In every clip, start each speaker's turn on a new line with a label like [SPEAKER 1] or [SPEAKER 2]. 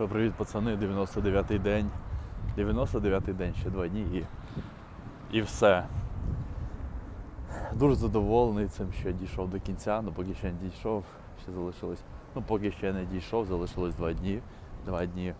[SPEAKER 1] що привіт, пацани, 99-й день. 99-й день, ще два дні і, і все. Дуже задоволений цим, що я дійшов до кінця, ну поки ще не дійшов, ще залишилось. Ну, поки ще не дійшов, залишилось два дні. Два дні.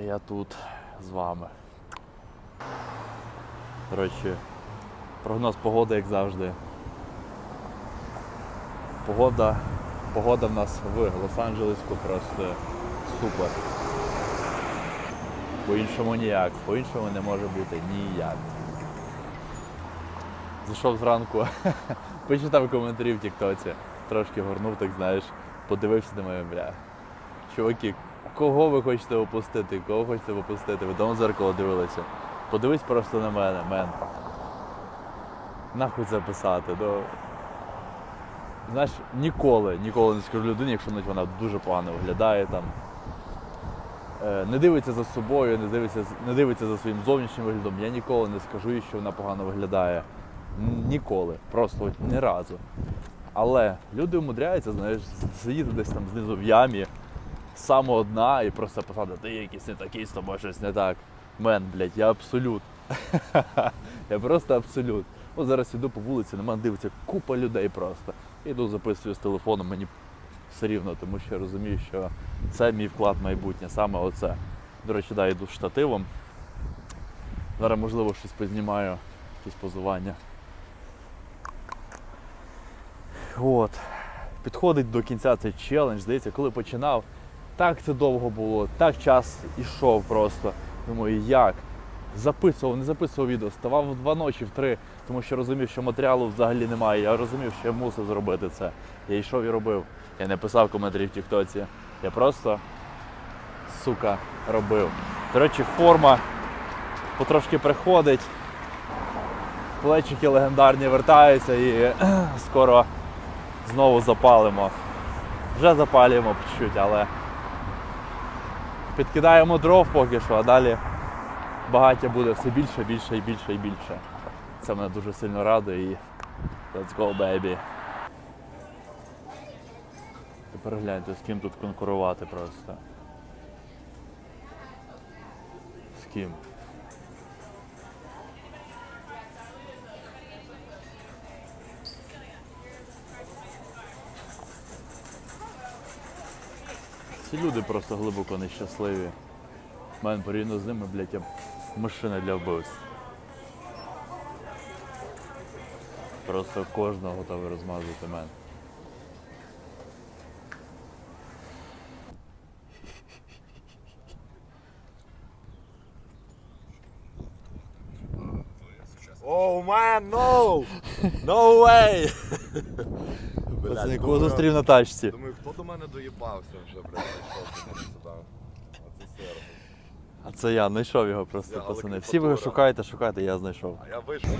[SPEAKER 1] Я тут з вами. До речі, прогноз погоди, як завжди. Погода, погода в нас в Лос-Анджелеску просто супер. По-іншому ніяк, по-іншому не може бути ніяк. Зайшов зранку, почитав коментарі в Тіктоці, трошки горнув, так знаєш, подивився на мене, бля. Чуваки, кого ви хочете опустити? Кого хочете опустити? Ви в зеркало дивилися. Подивись просто на мене, мен. Нахуй це писати. Ну, знаєш, ніколи, ніколи не скажу людині, якщо навіть вона дуже погано виглядає там. е, Не дивиться за собою, не дивиться, не дивиться за своїм зовнішнім виглядом. Я ніколи не скажу їй, що вона погано виглядає. Ніколи. Просто ні разу. Але люди умудряються, знаєш, сидіти десь там знизу в ямі, саме одна і просто писати, ти якийсь не такий, з тобою щось не так. Мен, блядь, я абсолют. я просто абсолют. От зараз іду по вулиці, на мене дивиться купа людей просто. Іду записую з телефоном, мені все рівно, тому що я розумію, що це мій вклад в майбутнє, саме оце. До речі, да, йду штативом. Зараз, можливо, щось познімаю, якісь позування. От. Підходить до кінця цей челендж, здається, коли починав. Так це довго було, так час ішов просто. Думаю, як? Записував, не записував відео, ставав в два ночі, в три, тому що розумів, що матеріалу взагалі немає. Я розумів, що я мусив зробити це. Я йшов і робив. Я не писав коментарі в Тіктоці. Я просто, сука, робив. До речі, форма потрошки приходить. Плечики легендарні вертаються і скоро знову запалимо. Вже запалюємо по чуть-чуть, але підкидаємо дров поки що, а далі багаття буде все більше, більше і більше і більше. Це мене дуже сильно радує і let's go, baby. Тепер гляньте, з ким тут конкурувати просто. З ким? Ці люди просто глибоко нещасливі. Мен порівняно з ними, блядь, я машина для вбивств. Просто кожного готовий розмазати мен.
[SPEAKER 2] Оу, man, no! No way!
[SPEAKER 1] Пацани, кого зустрів на тачці?
[SPEAKER 2] Думаю, хто до мене доїбався вже, блядь, прийшов до мене сюди. А це.
[SPEAKER 1] А це я знайшов його просто,
[SPEAKER 2] Я
[SPEAKER 1] пацани. Всі ви його шукаєте, шукаєте, я знайшов.
[SPEAKER 2] А я вийшов.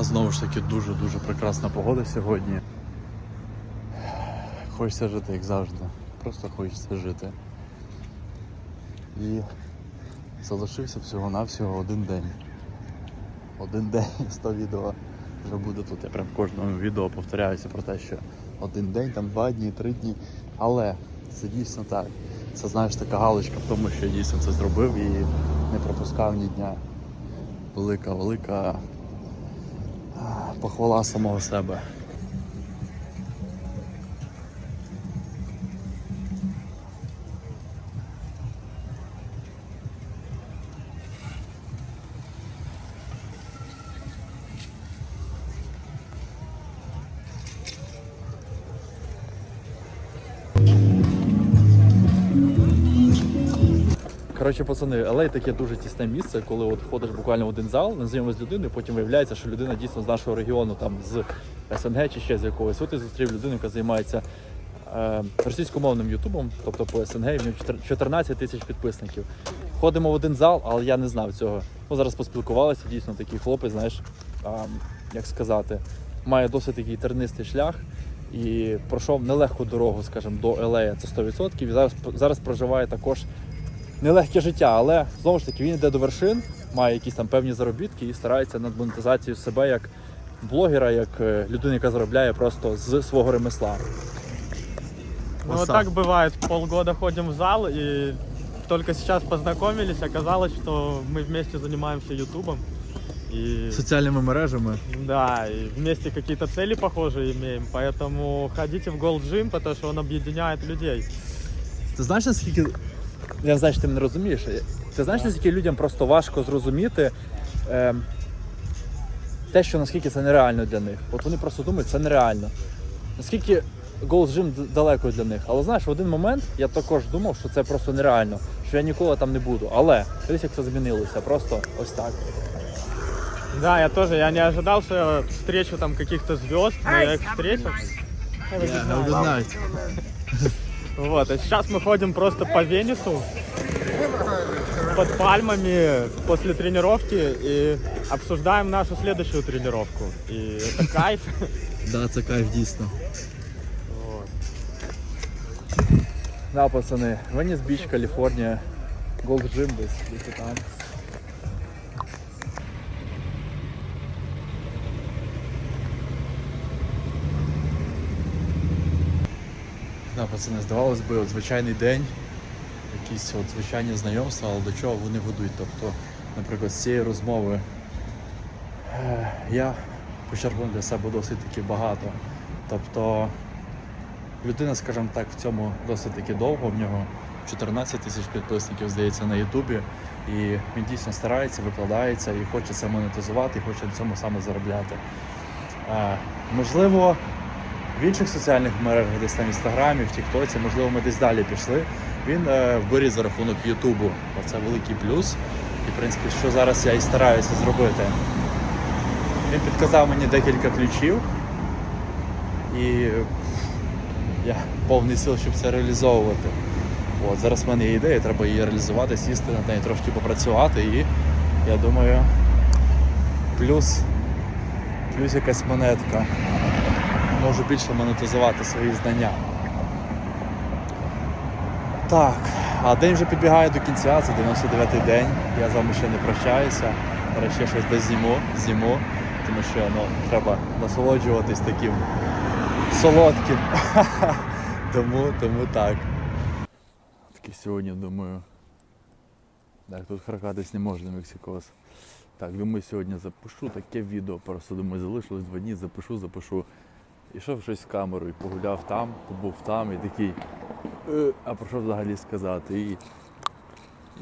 [SPEAKER 1] Нас знову ж таки дуже-дуже прекрасна погода сьогодні. Хочеться жити, як завжди. Просто хочеться жити. І залишився всього-навсього один день. Один день 100 відео вже буде тут. Я прям в кожному відео повторяюся про те, що один день, там два дні, три дні. Але це дійсно так. Це знаєш така галочка в тому, що я дійсно це зробив і не пропускав ні дня. Велика, велика похвала самого себе. Коротше, пацани, LA таке дуже тісне місце, коли от ходиш буквально в один зал, знайомий з людиною, потім виявляється, що людина дійсно з нашого регіону, там з СНГ чи ще з якогось. От я зустрів людину, яка займається е, російськомовним ютубом, тобто по СНГ, і в нього 14 тисяч підписників. Ходимо в один зал, але я не знав цього. Ну, зараз поспілкувалися, дійсно такий хлопець, знаєш, а, як сказати, має досить такий тернистий шлях. І пройшов нелегку дорогу, скажімо, до LA, це 100%. І зараз, зараз проживає також нелегке життя, але знову ж таки він йде до вершин. має якісь там певні заробітки і старається над монетизацією себе як блогера, як е, людини, яка заробляє просто з свого ремесла.
[SPEAKER 3] Ну
[SPEAKER 1] Вот
[SPEAKER 3] вот
[SPEAKER 1] так.
[SPEAKER 3] так бывает, полгода ходим в зал и только сейчас познакомились, оказалось, что мы вместе занимаемся ютубом. И
[SPEAKER 1] Соціальними мережами.
[SPEAKER 3] да, и вместе какие-то цели похожие имеем, поэтому ходите в Gold Gym, потому что он объединяет людей.
[SPEAKER 1] Ти знаєш, наскільки. я знаю, що ти мене розумієш. Ти знаєш, наскільки людям просто важко зрозуміти е, те, що наскільки це нереально для них. От вони просто думають, це нереально. Наскільки Gold's Gym далеко для них. Але знаєш, в один момент я також думав, що це просто нереально, що я ніколи там не буду. Але дивись, як це змінилося. Просто ось так.
[SPEAKER 3] Да, я тоже, я не ожидал, что я встречу там каких-то звезд, но я их встретил. Вот, а сейчас мы ходим просто по Венесу под пальмами после тренировки и обсуждаем нашу следующую тренировку. И это кайф.
[SPEAKER 1] Да, це кайф дійсно.
[SPEAKER 3] Вот.
[SPEAKER 1] Да, пацани, Веніс Біч, Каліфорнія, Gold Gym десь, десь там. Пацани, здавалось би, от звичайний день, якісь от звичайні знайомства, але до чого вони ведуть. Тобто, наприклад, з цієї розмови е, я почерпнув для себе досить таки багато. Тобто людина, скажімо так, в цьому досить таки довго. В нього 14 тисяч підписників, здається, на Ютубі. І він дійсно старається, викладається і хоче це монетизувати, і хоче на цьому саме заробляти. Е, можливо, в інших соціальних мережах, десь там в інстаграмі, в Тіктоці, можливо, ми десь далі пішли. Він е, виріс за рахунок Ютубу. Це великий плюс. І, в принципі, що зараз я і стараюся зробити. Він підказав мені декілька ключів. І я повний сил, щоб це реалізовувати. От, зараз в мене є ідея, треба її реалізувати, сісти над нею трошки попрацювати і я думаю, плюс, плюс якась монетка. Можу більше монетизувати свої знання. Так, а день вже підбігає до кінця, це 99-й день. Я з вами ще не прощаюся. Зараз ще щось десь зніму, тому що ну, треба насолоджуватись таким солодким. тому, тому так. Таки сьогодні думаю. Так, тут харкатись не можна, Мексикос. Так, думаю, сьогодні запишу таке відео. Просто думаю, залишилось два дні, запишу, запишу. Ішов щось з камерою, погуляв там, побув там і такий. «Е, А про що взагалі сказати? І,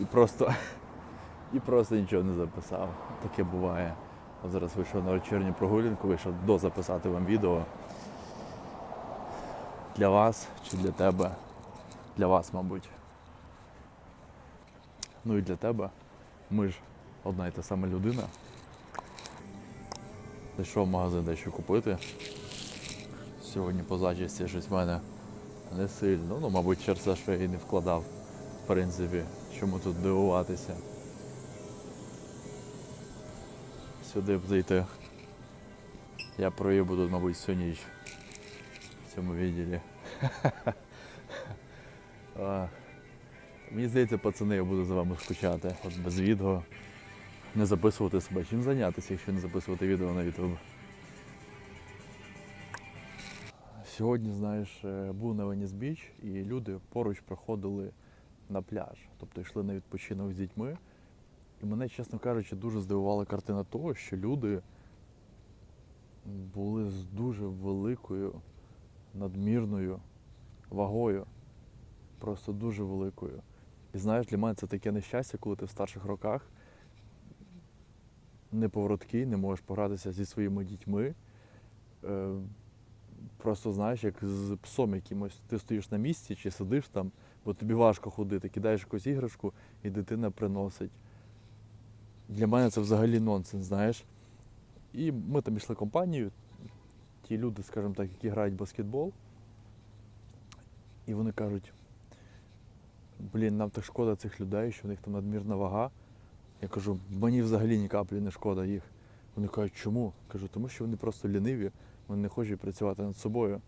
[SPEAKER 1] і просто. І просто нічого не записав. Таке буває. От зараз вийшов на вечірню прогулянку, вийшов дозаписати вам відео. Для вас чи для тебе? Для вас, мабуть. Ну і для тебе. Ми ж одна і та сама людина. Зайшов в магазин дещо купити. Сьогодні по зачісті щось в мене не сильно. Ну, мабуть, через те, що я не вкладав, в принципі, чому тут дивуватися. Сюди б зайти. Я проїбу тут, мабуть, всю ніч в цьому відділі. Мені здається, пацани, я буду за вами скучати. От без відео. Не записувати себе. Чим зайнятися, якщо не записувати відео на YouTube? Сьогодні, знаєш, е, був на Веніс Біч і люди поруч проходили на пляж. Тобто йшли на відпочинок з дітьми. І мене, чесно кажучи, дуже здивувала картина того, що люди були з дуже великою надмірною вагою. Просто дуже великою. І знаєш, для мене це таке нещастя, коли ти в старших роках не повороткий, не можеш погратися зі своїми дітьми. Просто знаєш, як з псом якимось. Ти стоїш на місці чи сидиш там, бо тобі важко ходити, кидаєш якусь іграшку і дитина приносить. Для мене це взагалі нонсенс, знаєш. І ми там йшли компанією, ті люди, скажімо так, які грають в баскетбол, і вони кажуть, блін, нам так шкода цих людей, що в них там надмірна вага. Я кажу, мені взагалі ні каплі не шкода їх. Вони кажуть, чому? Кажу, тому що вони просто ліниві, вони не хочуть працювати над собою.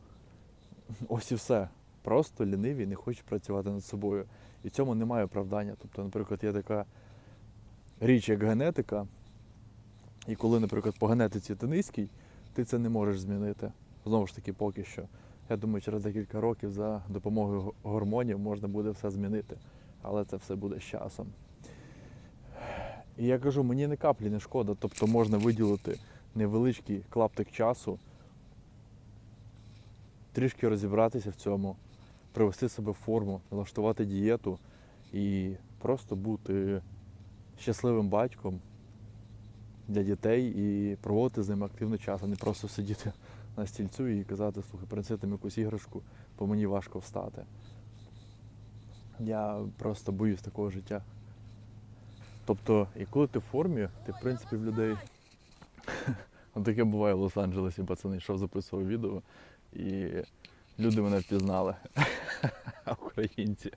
[SPEAKER 1] Ось і все. Просто ліниві, не хочуть працювати над собою. І цьому немає оправдання. Тобто, наприклад, є така річ як генетика. І коли, наприклад, по генетиці ти низький, ти це не можеш змінити. Знову ж таки, поки що. Я думаю, через декілька років за допомогою гормонів можна буде все змінити. Але це все буде з часом. І я кажу, мені не каплі не шкода. Тобто можна виділити невеличкий клаптик часу, трішки розібратися в цьому, привести себе в форму, налаштувати дієту і просто бути щасливим батьком для дітей і проводити з ними активний час, а не просто сидіти на стільцю і казати, слухай, принеси там якусь іграшку, бо мені важко встати. Я просто боюсь такого життя. Тобто, і коли ти в формі, ти в принципі в людей. Таке буває в Лос-Анджелесі, пацани йшов, записував відео, і люди мене впізнали. Українці.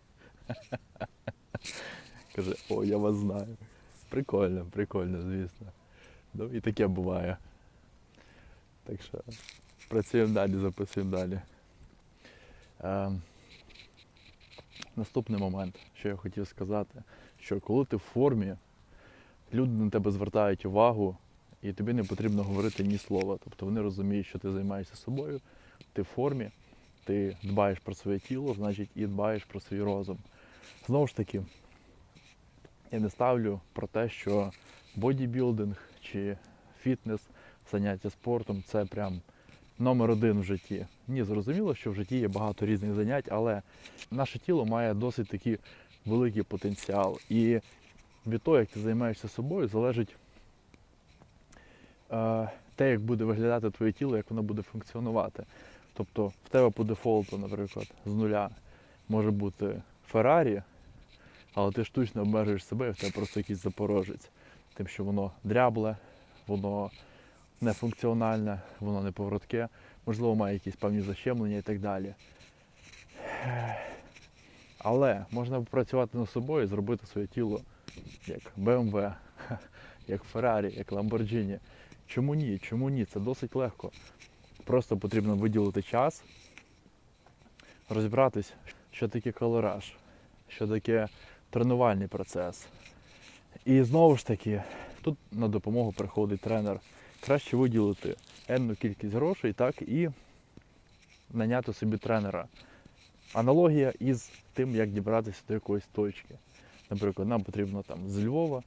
[SPEAKER 1] Каже, о, я вас знаю. Прикольно, прикольно, звісно. Ну і таке буває. Так що працюємо далі, записуємо далі. Ем, наступний момент, що я хотів сказати, що коли ти в формі, люди на тебе звертають увагу, і тобі не потрібно говорити ні слова. Тобто вони розуміють, що ти займаєшся собою, ти в формі, ти дбаєш про своє тіло, значить і дбаєш про свій розум. Знову ж таки, я не ставлю про те, що бодібілдинг чи фітнес, заняття спортом це прям номер один в житті. Ні, зрозуміло, що в житті є багато різних занять, але наше тіло має досить такий великий потенціал. І від того, як ти займаєшся собою, залежить е, те, як буде виглядати твоє тіло, як воно буде функціонувати. Тобто в тебе по дефолту, наприклад, з нуля може бути Феррарі, але ти штучно обмежуєш себе, і в тебе просто якийсь запорожець. Тим, що воно дрябле, воно нефункціональне, воно не поворотке, можливо, має якісь певні защемлення і так далі. Але можна попрацювати над собою і зробити своє тіло як BMW, як Ferrari, як Lamborghini. Чому ні? Чому ні? Це досить легко. Просто потрібно виділити час, розібратись, що таке колораж, що таке тренувальний процес. І знову ж таки, тут на допомогу приходить тренер. Краще виділити енну кількість грошей, так і наняти собі тренера. Аналогія із тим, як дібратися до якоїсь точки. Наприклад, нам потрібно там з Львова,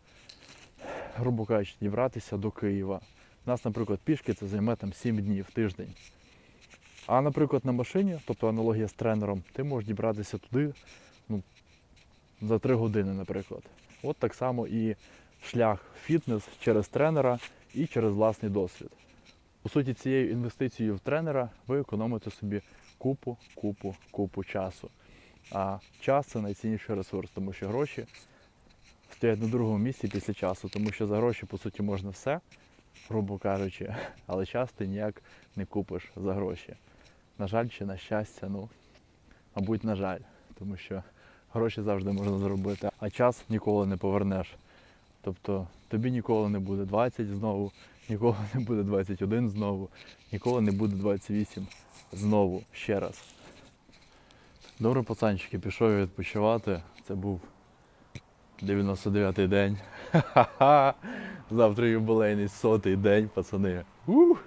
[SPEAKER 1] грубо кажучи, дібратися до Києва. Нас, наприклад, пішки це займе там 7 днів тиждень. А, наприклад, на машині, тобто аналогія з тренером, ти можеш дібратися туди ну, за 3 години, наприклад. От так само і шлях в фітнес через тренера і через власний досвід. По суті, цією інвестицією в тренера ви економите собі купу, купу, купу часу. А час це найцінніший ресурс, тому що гроші стоять на другому місці після часу, тому що за гроші, по суті, можна все, грубо кажучи, але час ти ніяк не купиш за гроші. На жаль, чи на щастя, ну, мабуть, на жаль, тому що гроші завжди можна заробити, а час ніколи не повернеш. Тобто тобі ніколи не буде 20 знову, ніколи не буде 21 знову, ніколи не буде 28 знову ще раз. Добре, пацанчики, пішов відпочивати. Це був 99-й день. Ха-ха-ха. Завтра юбилейний сотий день, пацани. Ух!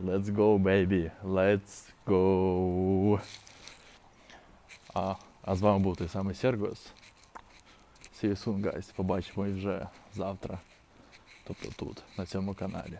[SPEAKER 1] Let's go, baby. Let's go. А, а з вами був той самий Сергос. See you soon, guys. Побачимо вже завтра. Тобто тут, на цьому каналі.